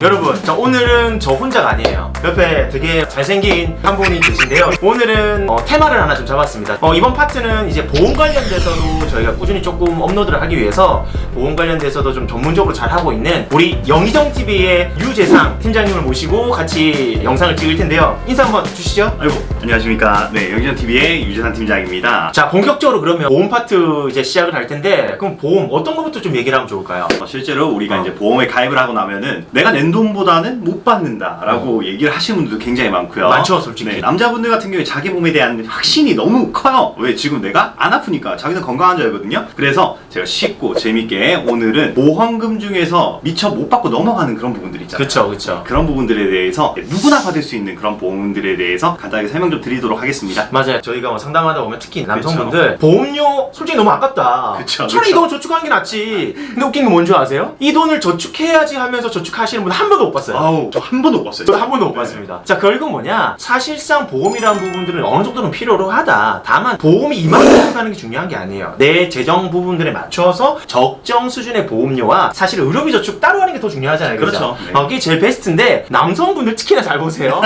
여러분, 자 오늘은 저 혼자가 아니에요. 옆에 되게 잘생긴 한 분이 계신데요. 오늘은 어, 테마를 하나 좀 잡았습니다. 어, 이번 파트는 이제 보험 관련돼서도 저희가 꾸준히 조금 업로드를 하기 위해서 보험 관련돼서도 좀 전문적으로 잘 하고 있는 우리 영희정 TV의 유재상 팀장님을 모시고 같이 영상을 찍을 텐데요. 인사 한번 주시죠. 아이고 안녕하십니까 네 영기전 TV의 유재산 팀장입니다. 자 본격적으로 그러면 보험 파트 이제 시작을 할 텐데 그럼 보험 어떤 것부터 좀 얘기를 하면 좋을까요? 어, 실제로 우리가 어. 이제 보험에 가입을 하고 나면은 내가 낸 돈보다는 못 받는다라고 얘기를 하시는 분들도 굉장히 많고요. 어. 많죠, 솔직히. 네, 남자분들 같은 경우에 자기 몸에 대한 확신이 너무 커요. 왜 지금 내가 안 아프니까 자기는 건강한 줄 알거든요. 그래서 제가 쉽고 재밌게 오늘은 보험금 중에서 미처 못 받고 넘어가는 그런 부분들 있잖아요. 그쵸 그쵸. 그런 부분들에 대해서 누구나 받을 수 있는 그런 보험들에 대해서 간단하게 설명 좀 드리도록 하겠습니다. 맞아요. 저희가 뭐 상담하다 보면 특히 남성분들 보험료 솔직히 너무 아깝다. 그쵸, 차라리 그쵸. 이거 저축하는 게 낫지. 근데 웃긴 게 뭔지 아세요? 이 돈을 저축해야지 하면서 저축하시는 분한 번도 못 봤어요. 아우 저 한 번도 못 봤어요. 저도 한 번도 못 봤습니다. 자, 결국 뭐냐? 사실상 보험이라는 부분들은 어느 정도는 필요로 하다. 다만 보험이 이만큼 가는 게 중요한 게 아니에요. 내 재정 부분들에 맞춰서 적정 수준의 보험료와 사실 의료비 저축 따로 하는 게 더 중요하잖아요. 그죠? 그렇죠. 네. 어, 그게 제일 베스트인데 남성분들 특히나 잘 보세요. 어,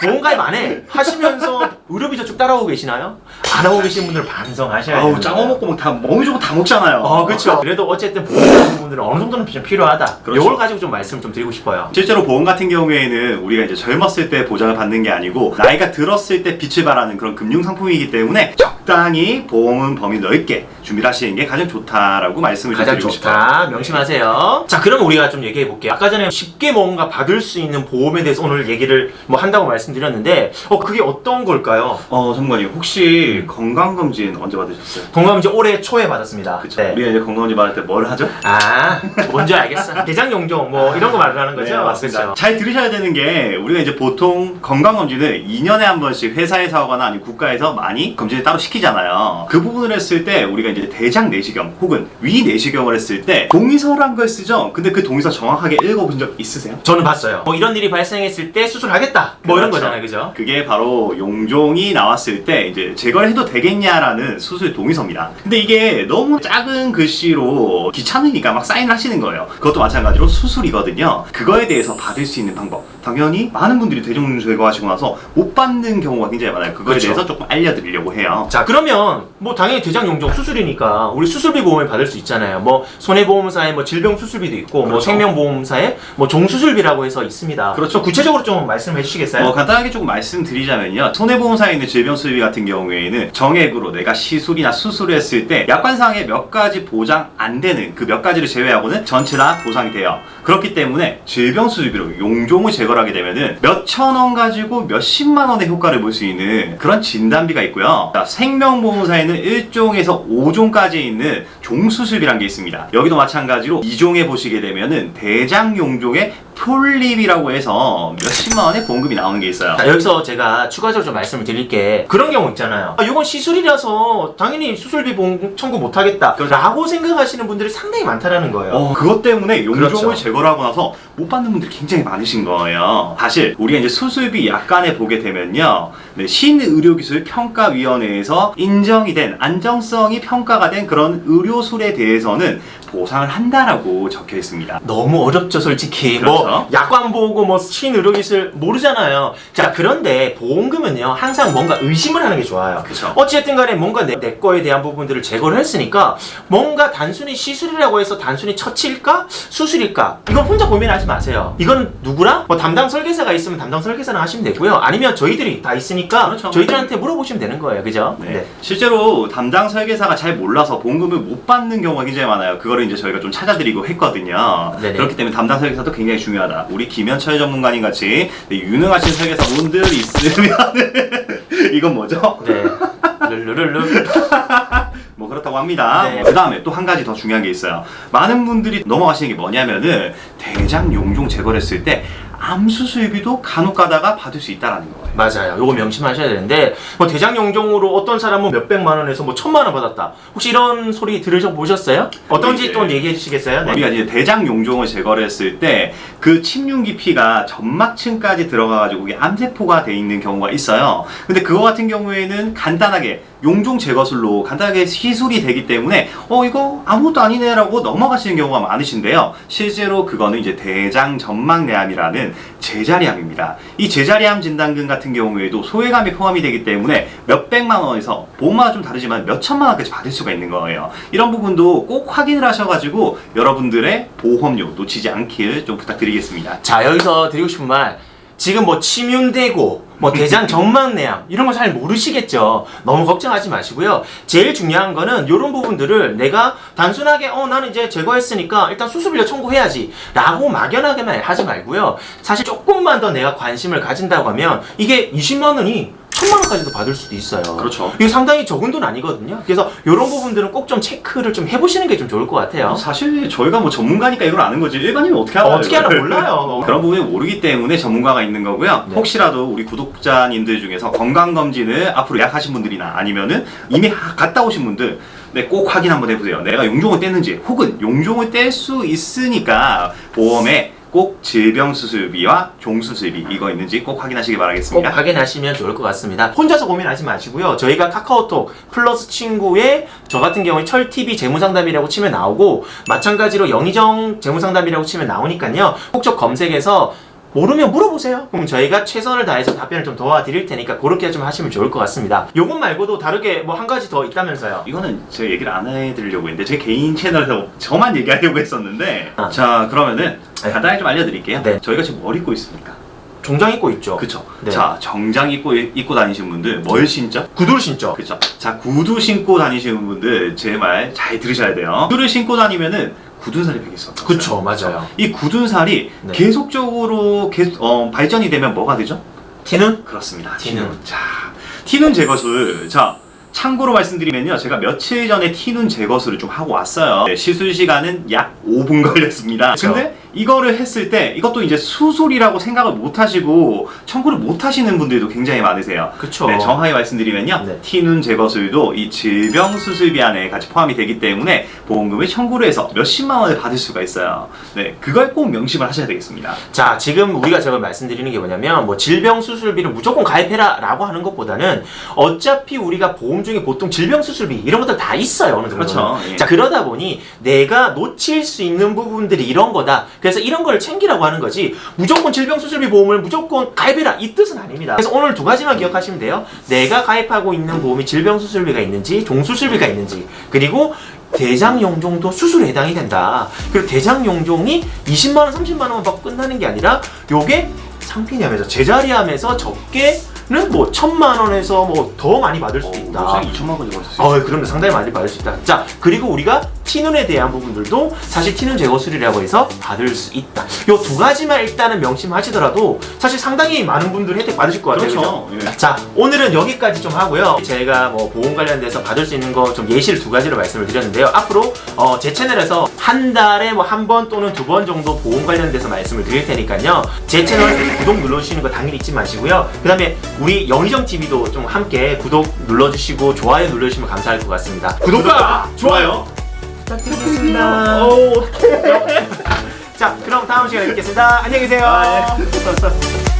보험 가입 안 해. 하시면서 의료비 저축 따라오고 계시나요? 안 하고 계신 분들 반성하셔야 돼요. 아우 짜고 먹고 뭐다 먹이 주고 다 먹잖아요. 어, 그렇죠. 그래도 어쨌든 보험 부분들은 어느 정도는 좀 필요하다. 그렇죠. 이걸 가지고 좀 말씀 좀 드리고 싶어요. 실제로 보험 같은 경우에는 우리가 이제 젊었을 때 보장을 받는 게 아니고 나이가 들었을 때 빛을 발하는 그런 금융 상품이기 때문에 적 당히 보험은 범위 넓게 준비를 하시는 게 가장 좋다라고 말씀을 좀 가장 드리고 좋다. 명심하세요. 자, 그럼 우리가 좀 얘기해 볼게요. 아까 전에 쉽게 뭔가 받을 수 있는 보험에 대해서 오늘 얘기를 뭐 한다고 말씀드렸는데, 어, 그게 어떤 걸까요? 싶어요. 어, 정관님 혹시 건강 검진 언제 받으셨어요? 건강검진 올해 초에 받았습니다. 그쵸. 네. 우리가 이제 건강 검진 받을 때 뭘 하죠? 아, 뭔지 알겠어. 대장 용종 뭐 이런 거 말하는 거죠? 네, 맞습니다. 그렇죠. 잘 들으셔야 되는 게 우리가 이제 보통 건강 검진을 2년에 한 번씩 회사에서 하거나 아니면 국가에서 많이 검진을 따로 시키 잖아요. 그 부분을 했을 때 우리가 이제 대장 내시경 혹은 위 내시경을 했을 때 동의서란 걸 쓰죠. 근데 그 동의서 정확하게 읽어본 적 있으세요? 저는 봤어요. 뭐 이런 일이 발생했을 때 수술하겠다. 뭐 이런 그렇죠. 거잖아요. 그죠? 그게 바로 용종이 나왔을 때 이제 제거를 해도 되겠냐라는 수술 동의서입니다. 근데 이게 너무 작은 글씨로 귀찮으니까 막 사인을 하시는 거예요. 그것도 마찬가지로 수술이거든요. 그거에 대해서 받을 수 있는 방법. 당연히 많은 분들이 대중용 제거하시고 나서 못 받는 경우가 굉장히 많아요. 그거에 그렇죠. 대해서 조금 알려드리려고 해요. 자 그러면 뭐 당연히 대장 용종 수술이니까 우리 수술비 보험을 받을 수 있잖아요. 뭐 손해보험사에 뭐 질병 수술비도 있고 뭐 그렇죠. 생명보험사에 뭐 종수술비라고 해서 있습니다. 그렇죠. 구체적으로 좀 말씀해 주시겠어요? 어, 간단하게 조금 말씀드리자면요. 손해보험사에 있는 질병 수술비 같은 경우에는 정액으로 내가 시술이나 수술을 했을 때 약관상에 몇 가지 보장 안 되는 그 몇 가지를 제외하고는 전체 다 보상이 돼요. 그렇기 때문에 질병 수술비로 용종을 제거를 하게 되면은 몇천 원 가지고 몇십만 원의 효과를 볼 수 있는 그런 진단비가 있고요. 자, 생 명보험사에는 1종에서 5종까지 있는 종수술비란 게 있습니다. 여기도 마찬가지로 2종에 보시게 되면은 대장 용종의 폴립이라고 해서 몇십만 원의 보험금이 나오는 게 있어요. 자, 여기서 제가 추가적으로 좀 말씀을 드릴 게 그런 경우 있잖아요. 아, 이건 시술이라서 당연히 수술비 보험 청구 못 하겠다. 그렇죠. 라고 생각하시는 분들이 상당히 많다라는 거예요. 어, 그것 때문에 용종을 그렇죠. 제거를 하고 나서 못 받는 분들이 굉장히 많으신 거예요. 사실 우리가 이제 수술비 약관에 보게 되면요, 네, 신의료기술 평가위원회에서 인정이 된 안정성이 평가가 된 그런 의료 술에 대해서는 보상을 한다라고 적혀 있습니다. 너무 어렵죠, 솔직히. 그렇죠. 뭐 약관 보고 뭐 신의료기술 모르잖아요. 자, 그런데 보험금은요 항상 뭔가 의심을 하는 게 좋아요. 그렇죠. 어찌됐든 간에 뭔가 내, 내 거에 대한 부분들을 제거를 했으니까 뭔가 단순히 시술이라고 해서 단순히 처치일까 수술일까 이건 혼자 고민하지 마세요. 이건 누구랑 뭐 담당 설계사가 있으면 담당 설계사랑 하시면 되고요. 아니면 저희들이 다 있으니까 그렇죠. 저희들한테 물어보시면 되는 거예요. 그죠? 네. 실제로 담당 설계사가 잘 몰라서 보험금을 못 받는 경우가 굉장히 많아요. 그거를 이제 저희가 좀 찾아드리고 했거든요. 네네. 그렇기 때문에 담당 설계사도 굉장히 중요하다. 우리 김현철 전문가님 같이 네, 유능하신 설계사분들 있으면 이건 뭐죠? 네. 룰루룰루. 뭐 그렇다고 합니다. 네. 그 다음에 또 한 가지 더 중요한 게 있어요. 많은 분들이 넘어가시는 게 뭐냐면은 대장 용종 제거를 했을 때 암수술비도 간혹 가다가 받을 수 있다라는 거예요. 맞아요. 요거 명심하셔야 되는데 뭐 대장 용종으로 어떤 사람은 몇 백만 원에서 뭐 천만 원 받았다. 혹시 이런 소리 들으셔 보셨어요? 어떤지 네. 또 얘기해 주시겠어요? 네. 우리가 이제 대장 용종을 제거를 했을 때 그 침륜 깊이가 점막층까지 들어가가지고 암세포가 돼 있는 경우가 있어요. 근데 그거 같은 경우에는 간단하게 용종 제거술로 간단하게 시술이 되기 때문에 어 이거 아무것도 아니네라고 넘어가시는 경우가 많으신데요. 실제로 그거는 이제 대장 점막내암이라는 제자리암입니다. 이 제자리암 진단금 같은 경우에도 소외감이 포함이 되기 때문에 몇 백만 원에서 보험마다 좀 다르지만 몇 천만 원까지 받을 수가 있는 거예요. 이런 부분도 꼭 확인을 하셔가지고 여러분들의 보험료 놓치지 않길 좀 부탁드리겠습니다. 자 여기서 드리고 싶은 말 지금 뭐 치명되고 뭐 대장 정막내암 이런 거 잘 모르시겠죠. 너무 걱정하지 마시고요. 제일 중요한 거는 이런 부분들을 내가 단순하게 어 나는 이제 제거했으니까 일단 수술비를 청구해야지 라고 막연하게만 하지 말고요. 사실 조금만 더 내가 관심을 가진다고 하면 이게 20만 원이 천만 원까지도 받을 수도 있어요 그렇죠. 이게 상당히 적은 돈 아니거든요 그래서 이런 부분들은 꼭 좀 체크를 좀 해보시는 게 좀 좋을 것 같아요 사실 저희가 뭐 전문가니까 이걸 아는 거지 일반인은 어떻게 알아요? 어떻게 알아 이걸? 몰라요 그런 부분이 모르기 때문에 전문가가 있는 거고요. 네. 혹시라도 우리 구독자님들 중에서 건강 검진을 앞으로 약 하신 분들이나 아니면은 이미 하- 갔다 오신 분들 네, 꼭 확인 한번 해보세요. 내가 용종을 뗐는지 혹은 용종을 뗄 수 있으니까 보험에 꼭 질병 수술비와 종수술비 이거 있는지 꼭 확인하시기 꼭 바라겠습니다. 확인하시면 좋을 것 같습니다. 혼자서 고민하지 마시고요. 저희가 카카오톡 플러스 친구에 저 같은 경우에 철TV 재무상담이라고 치면 나오고 마찬가지로 영희정 재무상담이라고 치면 나오니까요. 꼭저 검색해서 모르면 물어보세요. 그럼 저희가 최선을 다해서 답변을 좀 도와드릴 테니까 그렇게 좀 하시면 좋을 것 같습니다. 요것 말고도 다르게 뭐 한 가지 더 있다면서요. 이거는 제가 얘기를 안 해드리려고 했는데 제 개인 채널에서 저만 얘기하려고 했었는데 아. 자 그러면은 네. 간단히 좀 알려드릴게요. 네. 저희가 지금 뭘 입고 있습니까? 종장 입고 있죠. 그쵸. 네. 자, 정장 입고, 입고 다니시는 분들, 뭘 신죠? 구두를 신죠. 그쵸. 자, 구두 신고 다니시는 분들, 제 말 잘 들으셔야 돼요. 구두를 신고 다니면은 굳은 살이 수 없어요. 그쵸, 맞아요. 이 굳은 살이 네. 계속적으로 계, 어, 발전이 되면 뭐가 되죠? 티는 그렇습니다. 티눈. 티눈. 자, 티눈 제거술. 자, 참고로 말씀드리면요. 제가 며칠 전에 티눈 제거술을 좀 하고 왔어요. 네, 시술 시간은 약 5분 걸렸습니다. 그쵸. 근데 이거를 했을 때 이것도 이제 수술이라고 생각을 못 하시고 청구를 못 하시는 분들도 굉장히 많으세요. 그쵸. 네, 정확하게 말씀드리면요. 네. 티눈 제거술도 이 질병 수술비 안에 같이 포함이 되기 때문에 보험금을 청구를 해서 몇십만 원을 받을 수가 있어요. 네, 그걸 꼭 명심을 하셔야 되겠습니다. 자, 지금 우리가 저걸 말씀드리는 게 뭐냐면, 뭐, 질병 수술비를 무조건 가입해라 라고 하는 것보다는, 어차피 우리가 보험 중에 보통 질병 수술비, 이런 것들 다 있어요, 어느 정도. 그렇죠, 예. 자, 그러다 보니, 내가 놓칠 수 있는 부분들이 이런 거다. 그래서 이런 걸 챙기라고 하는 거지, 무조건 질병 수술비 보험을 무조건 가입해라. 이 뜻은 아닙니다. 그래서 오늘 두 가지만 기억하시면 돼요. 내가 가입하고 있는 보험이 질병 수술비가 있는지, 종수술비가 있는지, 그리고 대장 용종도 수술에 해당이 된다. 그리고 대장 용종이 20만 원, 30만 원만 받고 끝나는 게 아니라 요게 상피니하면서 제자리하면서 적게는 뭐 천만 원에서 뭐 더 많이 받을 수도 있다. 어, 2천만 원까지 받을 수 있어요. 어, 그러면 상당히 많이 받을 수 있다. 자, 그리고 우리가 티눈에 대한 부분들도 사실 티눈 제거술이라고 해서 받을 수 있다. 요 두 가지만 일단은 명심하시더라도 사실 상당히 많은 분들 혜택 받으실 것 같아요. 그렇죠. 예. 자, 오늘은 여기까지 좀 하고요. 제가 뭐 보험 관련돼서 받을 수 있는 거 좀 예시를 두 가지로 말씀을 드렸는데요. 앞으로 어, 제 채널에서 한 달에 뭐 한 번 또는 두 번 정도 보험 관련돼서 말씀을 드릴 테니까요. 제 채널 구독 눌러주시는 거 당연히 잊지 마시고요. 그 다음에 우리 영희정 TV도 좀 함께 구독 눌러주시고 좋아요 눌러주시면 감사할 것 같습니다. 구독과 좋아요 부탁드리겠습니다. 오, 어떡해. 자, 그럼 다음 시간에 뵙겠습니다. 안녕히 계세요. 아, 예.